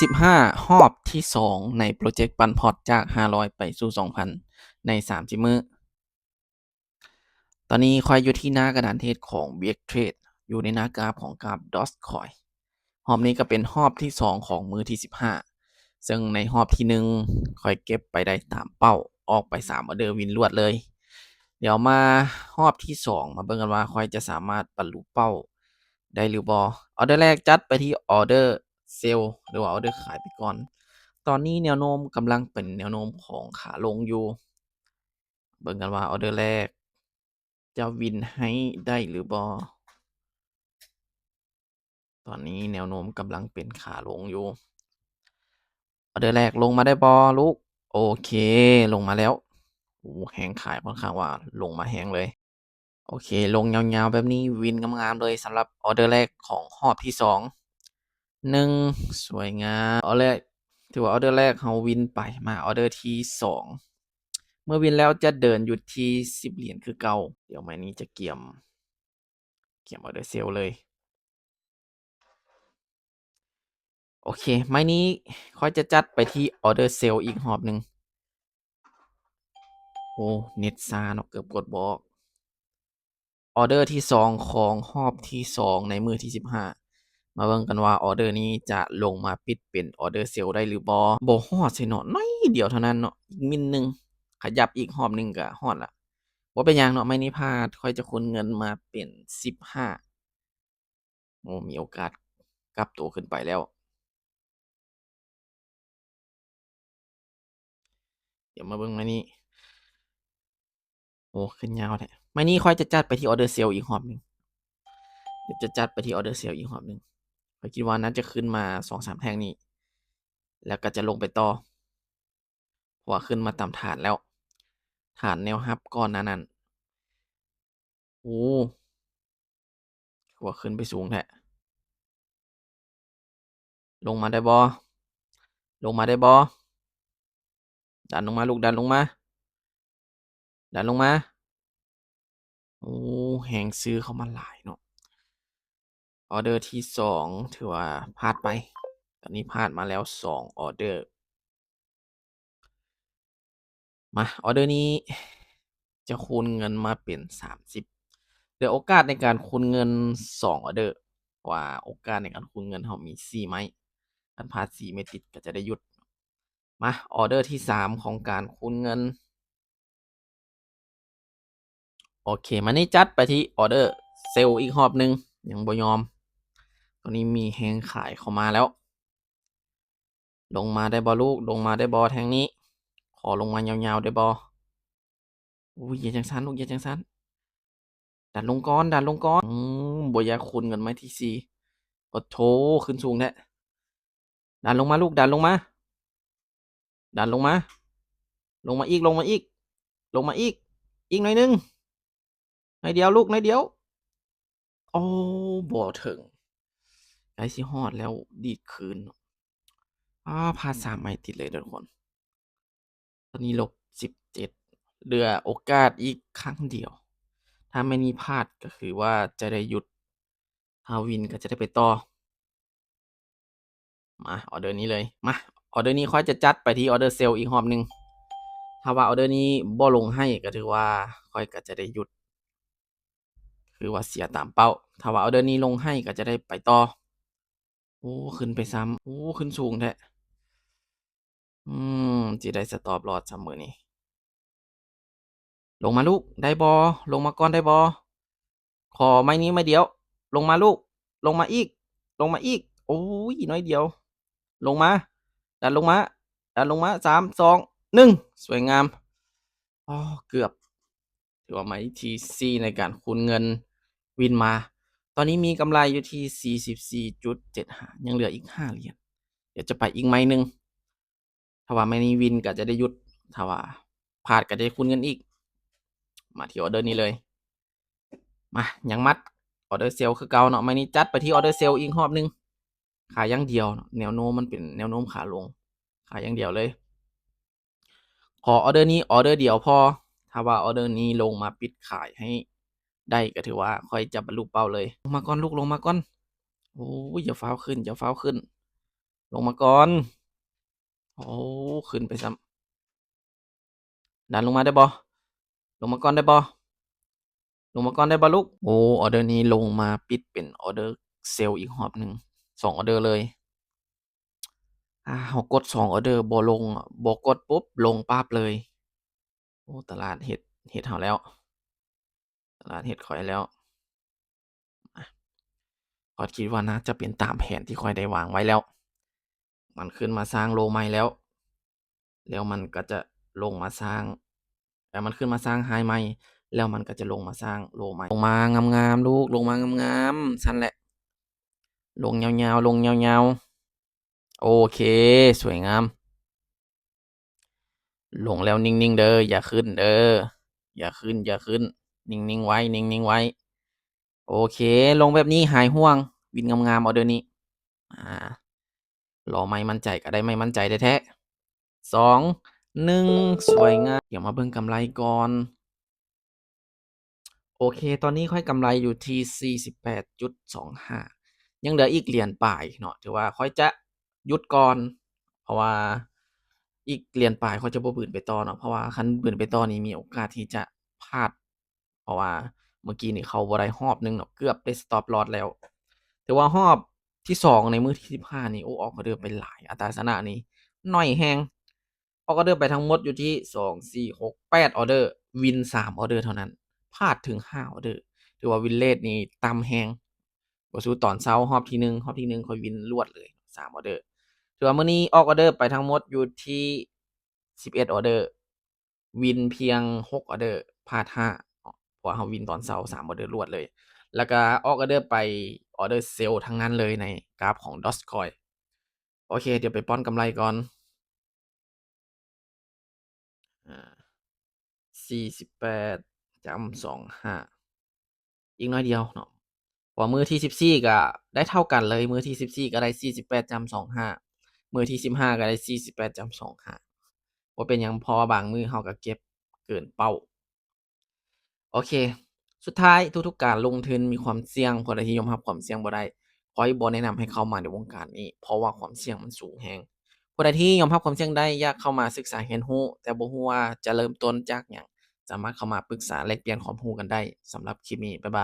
15หอบที่2ในโปรเจกต์ปันพอร์ตจาก500ไปสู่2,000ใน30มื้อ ตอนนี้ข้อยอยู่ที่หน้ากระดานเทรดของ BX Trade อยู่ในหน้ากราฟของกราฟ Dogecoin หอบนี้ก็เป็นหอบที่2ของมือที่15ซึ่งในหอบที่1ข้อยเก็บไปได้ตามเป้าออกไป3ออเดอร์วินรวดเลย เดี๋ยวมาหอบที่2มาเบิ่งกันว่าข้อยจะสามารถบรรลุเป้าได้หรือบ่ออเดอร์แรกจัดไปที่ออเดอร์ เซลล์หรือว่าออเดอร์ขายไปก่อน ตอนนี้แนวโน้มกำลังเป็นแนวโน้มของขาลงอยู่ เบิ่งกันว่าออเดอร์แรก จะวินให้ได้หรือบ่ตอนนี้แนวโน้มกำลังเป็นขาลงอยู่ ออเดอร์แรกลงมาได้บ่ลูก โอเค ลงมาแล้วโอ้แฮงขายค่อนข้างว่าลงมาแฮงเลย โอเค ลงยาวๆแบบนี้วินงามๆเลยสำหรับออเดอร์แรกของหอบที่สอง 2 1สวยงามออร์แรกถือว่าออเดอร์แรกเราวินไปมาออเดอร์ที่2เมื่อวินแล้วจะเดินอยู่ที่10เหรียญคือเก่า เดี๋ยวไม้นี้จะเกี่ยม เกี่ยมออเดอร์เซลเลย โอเค ไม้นี้ข้อยจะจัดไปที่ออเดอร์เซลอีกหอบหนึ่งโอ้เน็ตช้าเนาะเกือบกดบออกออเดอร์ที่2ของหอบที่2ในมือที่15 มาเบิ่งกันว่าออเดอร์นี้จะลงมาปิดเป็นออเดอร์เซลได้หรือบ่บ่ฮอดซิเนาะน้อยเดียวเท่านั้นเนาะอีกมิลหนึ่งขยับอีกหอบหนึ่งก็ฮอดล้วบ่เป็นหยังเนาะไม้นี้พาดข้อยจะคูณเงินมาเป็น15โอ้มีโอกาสกลับตัวขึ้นไปแล้ว เดี๋ยวมาเบิ่งไม้นี้โอ้ขึ้นยาวแท้ไม้นี้ข้อยจะจัดไปที่ออเดอร์เซลอีกหอบหนึ่งเดี๋ยวจะจัดไปที่ออเดอร์เซลอีกหอบหนึ่ง ข้อยคิดว่าน่าจะขึ้นมา2-3แท่งนี้ แล้วก็จะลงไปต่อเพราะว่าขึ้นมาตามฐานแล้ว ฐานแนวรับก่อนหน้านั้นโอ้คือว่าขึ้นไปสูงแท้ลงมาได้บ่ลงมาได้บ่ดันลงมาลูกดันลงมา ดันลงมา โอ้แฮ่งซื้อเข้ามาหลายเนาะ ออเดอร์ที่2ถือว่าพลาดไป ตอนนี้พลาดมาแล้ว2องอร์เดอร์ มาออเดอร์นี้จะคูณเงินมาเป็น30เหลือโอกาสในการคูณเงิน2องอร์เดอร์เพราะว่าโอกาสในการคูณเงินเรามี4ไหม้คันพลาด4ไม่ติดก็จะได้หยุด มาออเดอร์ที่3ของการคูณเงินโอเค มานี่จัดไปที่ออเดอร์เซลล์อีกหอบหนึ่งยังบ่ยอม ตอนนี้มีแฮงขายเข้ามาแล้ว ลงมาได้บ่ลูก ลงมาได้บ่แทงนี้ ขอลงมายาวๆได้บ่อุ๊ยอย่าจังซันลูกอย่าจังซันดันลงก่อนดันลงก่อนอืมบอยาคูณเงินไหมที่4ปะโถขึ้นสูงแท้ดันลงมาลูกดันลงมา ดันลงมา ลงมาอีกลงมาอีก ลงมาอีก อีกหน่อยนึงหน่อยเดียวลูกหน่อยเดียว โอ้บ่ถึง ใกล้สิฮอดแล้วดีดคืนอ้าพลาด3ไม้ติดเลยทุกคน ตอนนี้ลบ17เหลือโอกาสอีกครั้งเดียว ถ้าไม้นี้พลาดก็คือว่าจะได้หยุดถ้าวินก็จะได้ไปต่อ มาออเดอร์นี้เลย มาออเดอร์นี้ข้อยจะจัดไปที่ออเดอร์เซลล์อีกหอบหนึ่งถ้าว่าออเดอร์นี้บ่ลงให้ก็ถือว่าข้อยก็จะได้หยุด คือว่าเสียตามเป้า ถ้าว่าออเดอร์นี้ลงให้ก็จะได้ไปต่อ โอ้ ขึ้นไปซ้ำโอ้ ขึ้นสูงแท้อืมสิได้ stop loss ซ้ำมือนี้ลงมาลูก ได้บ่ลงมาก่อนได้บ่ขอไม้นี้ไม้เดียว ลงมาลูก ลงมาอีก ลงมาอีก โอ้ยน้อยเดียว ลงมา ดันลงมา ดันลงมา3 2 1สองหนึ่งสวยงามอ้อเกือบ ถือว่าไม้ที่4ในการคูณเงินวินมา ตอนนี้มีกำไรอยู่ที่ 44.75 ยังเหลืออีก 5 เหรียญ เดี๋ยวจะไปอีกไม้หนึ่งถ้าว่าไม้นี้วินก็จะได้หยุดถ้าว่าพลาดก็จะได้คูณเงินอีก มาที่ออเดอร์นี้เลย มายังมัดออเดอร์เซลล์คือเก่าเนาะไม้นี้จัดไปที่ออเดอร์เซลล์อีกหอบนึง ขายอย่างเดียว แนวโน้มมันเป็นแนวโน้มขาลง ขายอย่างเดียวเลย ขอออเดอร์นี้ออเดอร์เดียวพอ ถ้าว่าออเดอร์นี้ลงมาปิดขายให้ ได้ก็ถือว่าข้อยจะบรรลุเป้าเลยลงมาก่อนลูกลงมาก่อนโอ้ยอย่าฟ้าวขึ้นอย่าฟ้าวขึ้น ลงมาก่อนโอ้ขึ้นไปซ้ำดันลงมาได้บ่ลงมาก่อนได้บ่ลงมาก่อนได้บ่ลูกโอ้ออเดอร์นี้ลงมาปิดเป็นออเดอร์เซลล์อีกรอบหนึ่งสองออเดอร์เลยอ่าเรากดสองออเดอร์บ่ลงบ่กดปุ๊บลงปั๊บเลยโอ้ตลาดเฮ็ดเฮ็ดเราแล้ว ตลาดเฮ็ดข้อยแล้วอะข้อยคิดว่าน่าจะเป็นตามแผนที่ข้อยได้วางไว้แล้ว มันขึ้นมาสร้างโลใหม่แล้ว แล้วมันก็จะลงมาสร้างแต่มันขึ้นมาสร้างไฮใหม่ แล้วมันก็จะลงมาสร้างโลใหม่ ลงมางามๆลูก ลงมางามๆซั่นแหละ ลงยาวๆ ลงยาวๆ โอเค สวยงาม ลงแล้วนิ่งๆ เด้อ อย่าขึ้นเด้อ อย่าขึ้น อย่าขึ้น นิ่งๆไว้ นิ่งๆไว้ โอเค ลงแบบนี้หายห่วง วินงามๆเออเดอร์นี้ อ่ารอไม่มั่นใจก็ได้ไม่มั่นใจแท้ๆ2 1สวยงาม เดี๋ยวมาเบิ่งกำไรก่อน โอเค ตอนนี้ข้อยกำไรอยู่ที่ 48.25 ยังเหลืออีกเหรียญปลายเนาะ ถือว่าข้อยจะหยุดก่อน เพราะว่าอีกเหรียญปลายข้อยจะบ่บืนไปต่อเนาะ เพราะว่าคันบืนไปต่อนี่มีโอกาสที่จะพลาด เพราะว่าเมื่อกี้นี่เขาบ่ได้รอบหนึ่งเนาะเกือบได้ stop loss แล้ว แต่ว่ารอบที่2ในมื้อที่15นี่โอ้ออกออเดอร์ไปหลายอัตราชนะนี่น้อยแรงออกออเดอร์ไปทั้งหมดอยู่ที่2 4 6 8ออเดอร์ วิน3ออเดอร์เท่านั้นพลาดถึง5ออเดอร์ถือว่า win rate นี่ตำแรงบ่สู้ตอนเช้ารอบที่1รอบที่1ข้อยวินรวดเลย3ออเดอร์ถือว่ามื้อนี้ออกออเดอร์ไปทั้งหมดอยู่ที่11ออเดอร์ วินเพียง6ออเดอร์พลาด5 เพราะว่าเราวินตอนเช้า3ออเดอร์รวดเลย แล้วก็ออกออเดอร์ไปออเดอร์เซลล์ทั้งนั้นเลยในกราฟของ Dogecoin โอเค เดี๋ยวไปป้อนกำไรก่อนอ่า48.25อีกน้อยเดียวเนาะพราะว่ามื้อที่14ก็ได้เท่ากันเลย มือที่14ก็ได้48.25มือที่15ก็ได้48.25บ่เป็นหยังเพราะว่าบางมือเราก็เก็บเกินเป้า โอเค สุดท้ายทุกๆการลงทุนมีความเสี่ยงผู้ใดที่ยอมรับความเสี่ยงบ่ได้ข้อยบ่แนะนำให้เข้ามาในวงการนี้ เพราะว่าความเสี่ยงมันสูงแฮงผู้ใดที่ยอมรับความเสี่ยงได้อยากเข้ามาศึกษาเรียนรู้แต่บ่ฮู้ว่าจะเริ่มต้นจากหยังสามารถเข้ามาปรึกษาแลกเปลี่ยนความรู้กันได้สำหรับคลิปนี้บ๊ายบาย